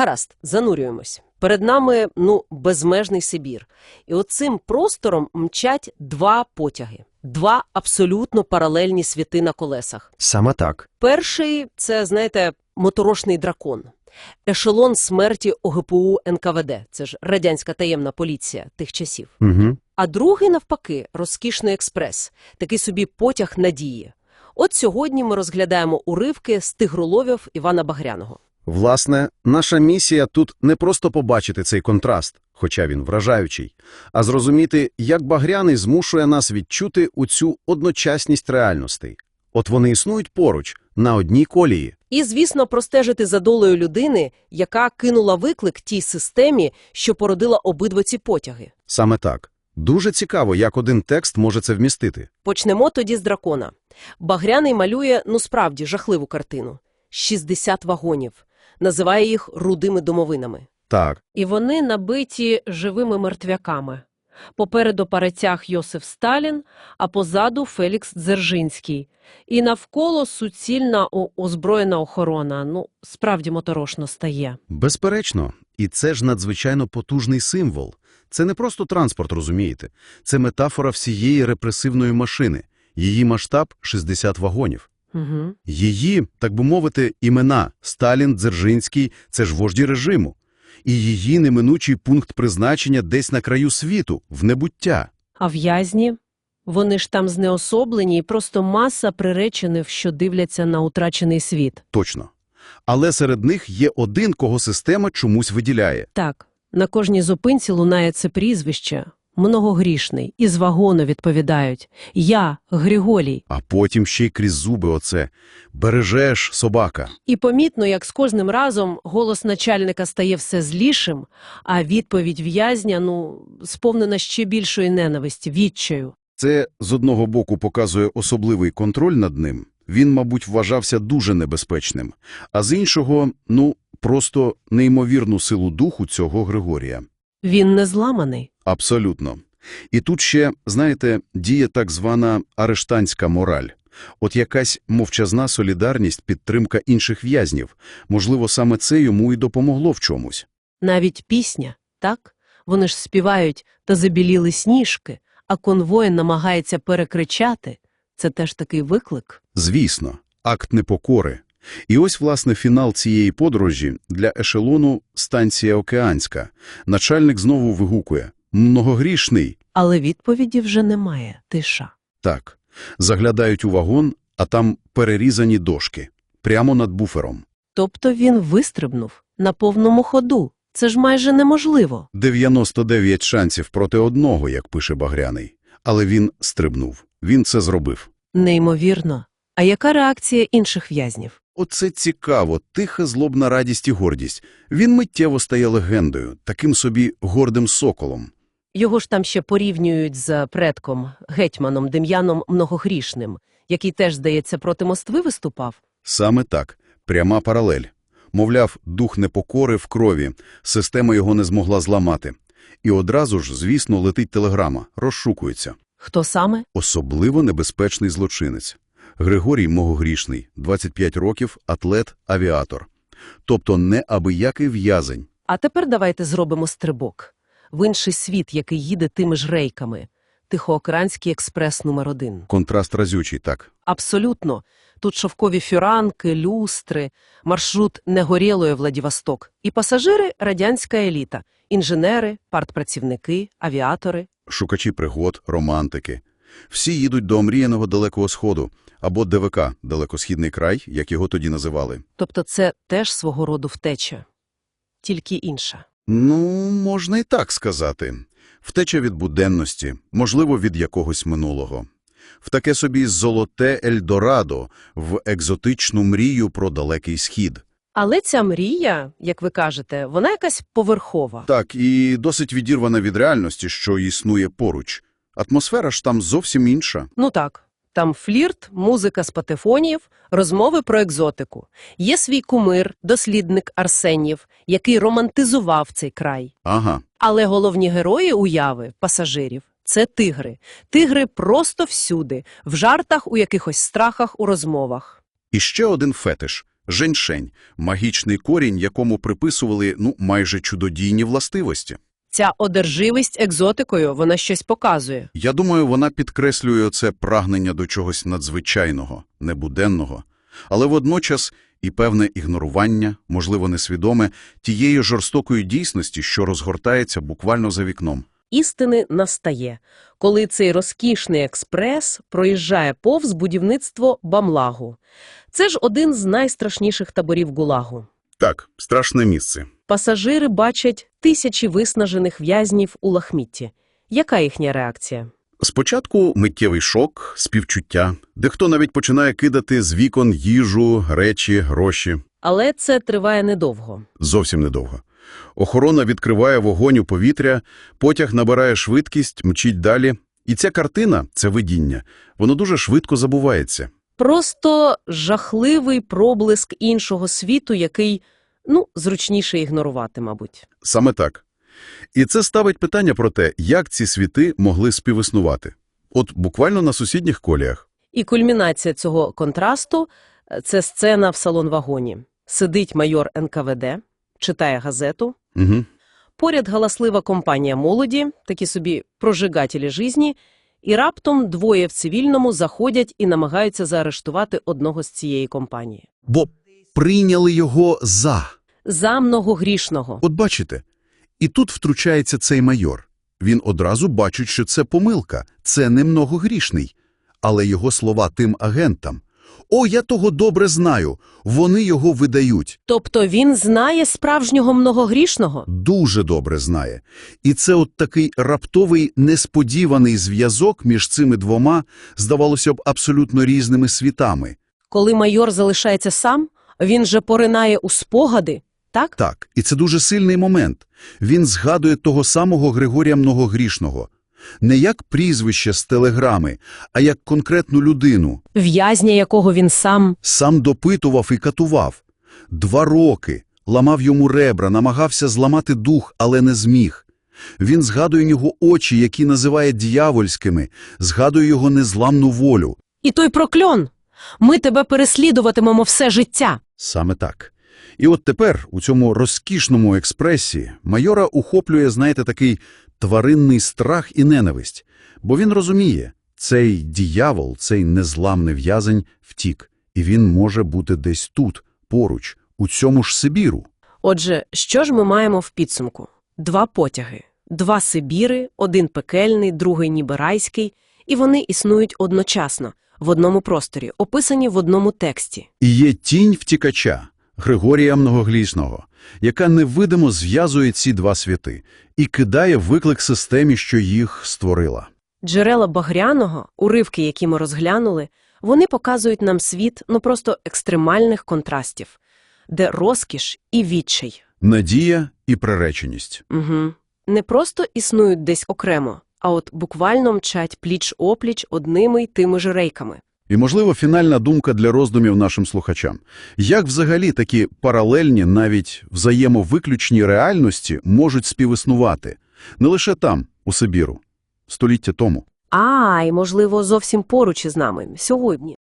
Гаразд, занурюємось. Перед нами ну безмежний Сибір. І оцим простором мчать два потяги, два абсолютно паралельні світи на колесах. Саме так. Перший це, знаєте, моторошний дракон. Ешелон смерті ОГПУ НКВД. Це ж радянська таємна поліція тих часів. Угу. А другий, навпаки, розкішний експрес, такий собі потяг надії. От сьогодні ми розглядаємо уривки з тигроловів Івана Багряного. Власне, наша місія тут не просто побачити цей контраст, хоча він вражаючий, а зрозуміти, як Багряний змушує нас відчути у цю одночасність реальностей. От вони існують поруч, на одній колії. І, звісно, простежити за долею людини, яка кинула виклик тій системі, що породила обидва ці потяги. Саме так. Дуже цікаво, як один текст може це вмістити. Почнемо тоді з дракона. Багряний малює, ну справді, жахливу картину. 60 вагонів. Називає їх рудими домовинами. Так, І вони набиті живими мертвяками. Попереду паретяг Йосиф Сталін, а позаду Фелікс Дзержинський. І навколо суцільна озброєна охорона. Ну, справді моторошно стає. безперечно. І це ж надзвичайно потужний символ. Це не просто транспорт, розумієте. Це метафора всієї репресивної машини. Її масштаб – 60 вагонів. Угу. Її, так би мовити, імена Сталін, Дзержинський – це ж вожді режиму. І її неминучий пункт призначення десь на краю світу, в небуття. А в'язні? Вони ж там знеособлені і просто маса приречених, що дивляться на утрачений світ. Точно. Але серед них є один, кого система чомусь виділяє. Так, на кожній зупинці лунає це прізвище. Многогрішний. Із вагону відповідають. Я, Григорій. А потім ще й крізь зуби оце «бережеш, собака». І помітно, як з кожним разом голос начальника стає все злішим, а відповідь в'язня, ну, сповнена ще більшої ненависті, відчаю. Це з одного боку показує особливий контроль над ним. Він, мабуть, вважався дуже небезпечним. А з іншого, ну, просто неймовірну силу духу цього Григорія. Він не зламаний. Абсолютно. І тут ще, знаєте, діє так звана арештанська мораль. От якась мовчазна солідарність, підтримка інших в'язнів. Можливо, саме це йому і допомогло в чомусь. Навіть пісня, так? Вони ж співають «Та забіліли сніжки», а конвой намагається перекричати. Це теж такий виклик. Звісно, акт непокори. І ось, власне, фінал цієї подорожі для ешелону станція Океанська. Начальник знову вигукує «Многогрішний». Але відповіді вже немає. Тиша. Так. Заглядають у вагон, а там перерізані дошки. Прямо над буфером. Тобто він вистрибнув на повному ходу. Це ж майже неможливо. 99 шансів проти одного, як пише Багряний. Але він стрибнув. Він це зробив. Неймовірно. А яка реакція інших в'язнів? Оце цікаво, тиха злобна радість і гордість. Він миттєво стає легендою, таким собі гордим соколом. Його ж там ще порівнюють з предком, гетьманом Дем'яном Многогрішним, який теж, здається, проти Москви виступав. Саме так, пряма паралель. Мовляв, дух непокори в крові, система його не змогла зламати. І одразу ж, звісно, летить телеграма, розшукується. Хто саме? Особливо небезпечний злочинець. Григорій Могогрішний, 25 років, атлет, авіатор. Тобто не абиякий в'язень. А тепер давайте зробимо стрибок. В інший світ, який їде тими ж рейками. Тихоокеанський експрес номер один. Контраст разючий, так. Абсолютно. Тут шовкові фюранки, люстри, маршрут Негорєлої Владивосток. І пасажири – радянська еліта. Інженери, партпрацівники, авіатори. Шукачі пригод, романтики. Всі їдуть до омріяного Далекого Сходу, або ДВК – Далекосхідний край, як його тоді називали. Тобто це теж свого роду втеча. Тільки інша. Ну, можна і так сказати. Втеча від буденності, можливо, від якогось минулого. В таке собі золоте Ельдорадо, в екзотичну мрію про Далекий Схід. Але ця мрія, як ви кажете, вона якась поверхова. Так, і досить відірвана від реальності, що існує поруч. Атмосфера ж там зовсім інша. Ну так, там флірт, музика з патефонів, розмови про екзотику. Є свій кумир, дослідник Арсенів, який романтизував цей край. Ага. Але головні герої уяви пасажирів це тигри. Тигри просто всюди, в жартах, у якихось страхах, у розмовах. І ще один фетиш – Женьшень – магічний корінь, якому приписували ну, майже чудодійні властивості. Ця одерживість екзотикою, вона щось показує. Я думаю, вона підкреслює це прагнення до чогось надзвичайного, небуденного, але водночас і певне ігнорування, можливо, несвідоме, тієї жорстокої дійсності, що розгортається буквально за вікном. істини настає, коли цей розкішний експрес проїжджає повз будівництво Бамлагу. Це ж один з найстрашніших таборів ГУЛАГу. Так, страшне місце. Пасажири бачать тисячі виснажених в'язнів у лахмітті. Яка їхня реакція? Спочатку миттєвий шок, співчуття. Дехто навіть починає кидати з вікон їжу, речі, гроші. Але це триває недовго. Зовсім недовго. Охорона відкриває вогонь у повітря, потяг набирає швидкість, мчить далі. І ця картина, це видіння, воно дуже швидко забувається. Просто жахливий проблиск іншого світу, який, ну, зручніше ігнорувати, мабуть. Саме так. І це ставить питання про те, як ці світи могли співіснувати. От буквально на сусідніх коліях. І кульмінація цього контрасту – це сцена в салон-вагоні. Сидить майор НКВД, читає газету. Угу. Поряд галаслива компанія молоді, такі собі прожигателі жизні, і раптом двоє в цивільному заходять і намагаються заарештувати одного з цієї компанії. Бо прийняли його за. За многогрішного. От бачите, і тут втручається цей майор. Він одразу бачить, що це помилка, це не многогрішний. Але його слова тим агентам. «О, я того добре знаю, вони його видають». Тобто він знає справжнього многогрішного? Дуже добре знає. І це от такий раптовий, несподіваний зв'язок між цими двома, здавалося б, абсолютно різними світами. Коли майор залишається сам, він же поринає у спогади, так? Так, і це дуже сильний момент. Він згадує того самого Григорія Многогрішного. Не як прізвище з телеграми, а як конкретну людину. В'язня, якого він сам Сам допитував і катував. Два роки. Ламав йому ребра, намагався зламати дух, але не зміг. Він згадує його очі, які називає дьявольськими, згадує його незламну волю. І той прокльон. Ми тебе переслідуватимемо все життя. Саме так. І от тепер, у цьому розкішному експресі, майора ухоплює, знаєте, такий тваринний страх і ненависть. Бо він розуміє, цей діявол, цей незламний в'язень втік, і він може бути десь тут, поруч, у цьому ж Сибіру. Отже, що ж ми маємо в підсумку? Два потяги. Два Сибіри, один пекельний, другий ніби райський, і вони існують одночасно, в одному просторі, описані в одному тексті. І є тінь втікача, Григорія Многоглісного, яка невидимо зв'язує ці два світи і кидає виклик системі, що їх створила. Джерела Багряного, уривки, які ми розглянули, вони показують нам світ ну просто екстремальних контрастів, де розкіш і відчай. Надія і приреченість. Угу. Не просто існують десь окремо, а от буквально мчать пліч-опліч одними й тими ж рейками. І, можливо, фінальна думка для роздумів нашим слухачам. Як взагалі такі паралельні, навіть взаємовиключні реальності можуть співіснувати? Не лише там, у Сибіру, століття тому. А, і, можливо, зовсім поруч із нами, сьогодні.